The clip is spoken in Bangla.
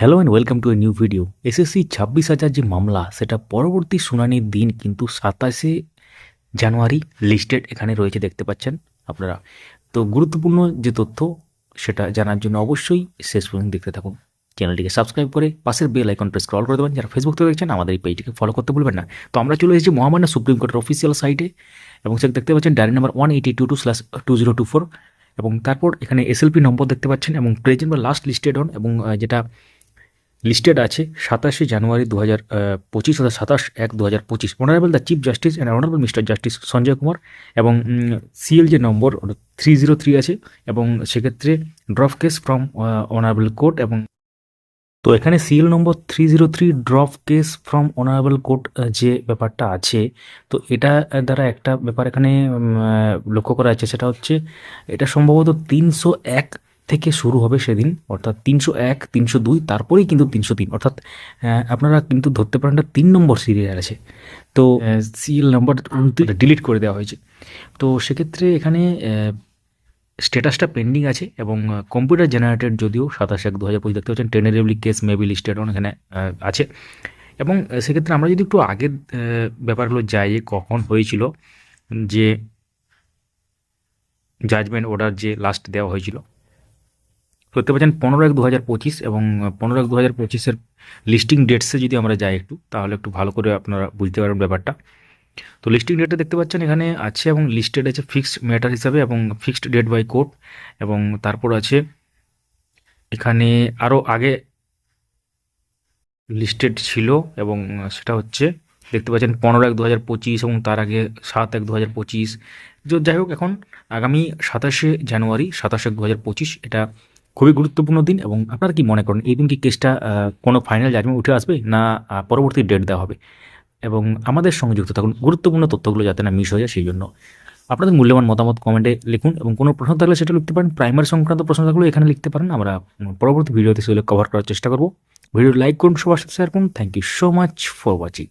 Hello and welcome to a new video SSC ছাব্বিশ হাজার যে মামলা, সেটা পরবর্তী শুনানির দিন কিন্তু সাতাশে জানুয়ারি লিস্টেড এখানে রয়েছে, দেখতে পাচ্ছেন আপনারা। তো গুরুত্বপূর্ণ যে তথ্য, সেটা জানার জন্য অবশ্যই শেষ পর্যন্ত দেখতে থাকুন। চ্যানেলটিকে সাবস্ক্রাইব করে পাশের বেল আইকনটা স্ক্রল করে দেবেন। যারা ফেসবুক থেকে দেখছেন, আমাদের এই পেজটিকে ফলো করতে ভুলবেন না। তো আমরা চলে এসেছি মহামান্য সুপ্রিম কোর্টের অফিসিয়াল সাইটে এবং সেটা দেখতে পাচ্ছেন diary number one eighty two two slash two zero two four এবং তারপর এখানে এসএলপি নম্বর দেখতে পাচ্ছেন, এবং প্রেজেন্ট বা লাস্ট লিস্টেড অন এবং যেটা লিস্টেড আছে সাতাশে জানুয়ারি দু হাজার পঁচিশ অর্থাৎ সাতাশ এক দু হাজার পঁচিশ। Honourable the chief justice and honourable mister justice Sanjay Kumar এবং সিএল যে নম্বর থ্রি জিরো থ্রি আছে এবং সেক্ষেত্রে drop case from honourable court এবং তো এখানে CL number three zero three drop case from honourable court যে ব্যাপারটা আছে, তো এটা দ্বারা একটা ব্যাপার এখানে লক্ষ্য করা যাচ্ছে, সেটা হচ্ছে এটা সম্ভবত তিনশো এক থেকে শুরু হবে সেদিন অর্থাৎ তিনশো এক তিনশো দুই তারপরেই কিন্তু তিনশো তিন। অর্থাৎ আপনারা কিন্তু ধরতে পারেন এটা তিন নম্বর সিরিয়াল আছে। তো সিরিয়াল নাম্বার ডিলিট করে দেওয়া হয়েছে। তো সেক্ষেত্রে এখানে স্ট্যাটাসটা পেন্ডিং আছে এবং কম্পিউটার জেনারেটেড যদিও সাতাশ এক দু হাজার পঁচিশ দেখতে পাচ্ছেন tentatively case maybe listed on এখানে আছে। এবং সেক্ষেত্রে আমরা যদি একটু আগের ব্যাপারগুলো যাই যে কখন হয়েছিল যে জাজমেন্ট অর্ডার যে লাস্ট দেওয়া হয়েছিল দেখতে পাচ্ছেন পনেরো এক দু হাজার পঁচিশ এবং পনেরো এক দু হাজার পঁচিশের লিস্টিং ডেটসে যদি আমরা যাই একটু, তাহলে একটু ভালো করে আপনারা বুঝতে পারবেন ব্যাপারটা। তো লিস্টিং ডেটটা দেখতে পাচ্ছেন এখানে আছে এবং লিস্টেড আছে ফিক্সড ম্যাটার হিসাবে এবং ফিক্সড ডেট বাই কোর্ট এবং তারপর আছে এখানে আরও আগে লিস্টেড ছিল এবং সেটা হচ্ছে দেখতে পাচ্ছেন পনেরো এক দু হাজার পঁচিশ এবং তার আগে সাত এক দু হাজার পঁচিশ যাই হোক এখন আগামী সাতাশে জানুয়ারি, সাতাশ এক দু হাজার পঁচিশ এটা খুবই গুরুত্বপূর্ণ দিন এবং আপনারা কি মনে করেন, এই দিন কি কেসটা কোনো ফাইনাল জাজমেন্ট উঠে আসবে না পরবর্তী ডেট দেওয়া হবে? এবং আমাদের সঙ্গে যুক্ত থাকুন, গুরুত্বপূর্ণ তথ্যগুলো যাতে না মিস হয়ে যায়, সেই জন্য। আপনাদের মূল্যবান মতামত কমেন্টে লিখুন এবং কোনো প্রশ্ন থাকলে সেটা লিখতে পারেন। প্রাইমারি সংক্রান্ত প্রশ্ন থাকলে এখানে লিখতে পারেন। আমরা পরবর্তী ভিডিওতে সেগুলো কভার করার চেষ্টা করব। ভিডিও লাইক করুন, সবার সাথে শেয়ার করুন। Thank you so much for watching